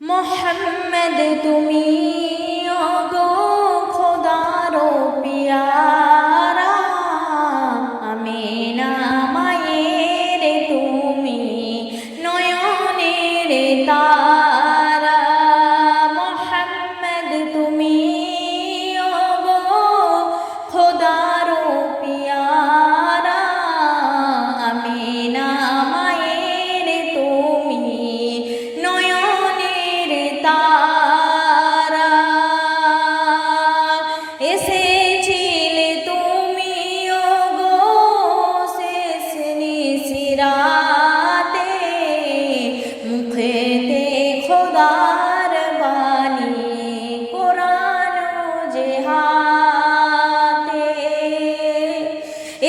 মোহাম্মদ তুমি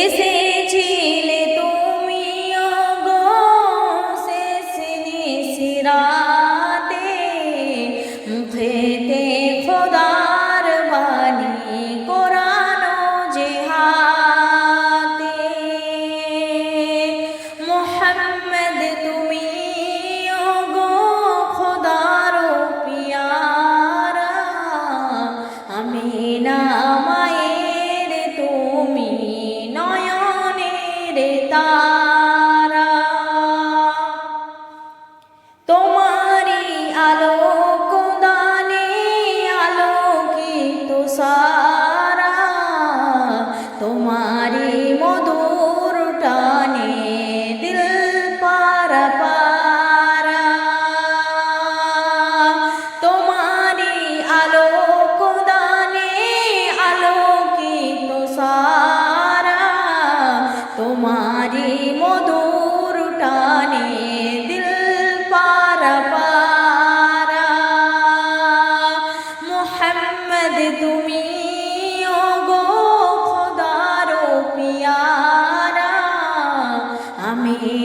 এসেছিলে তুমি অগ শেষ নিশিরা Ta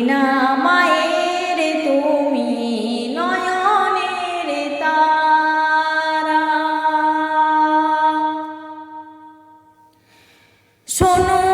না তুমি নয়নের শোনো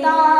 た。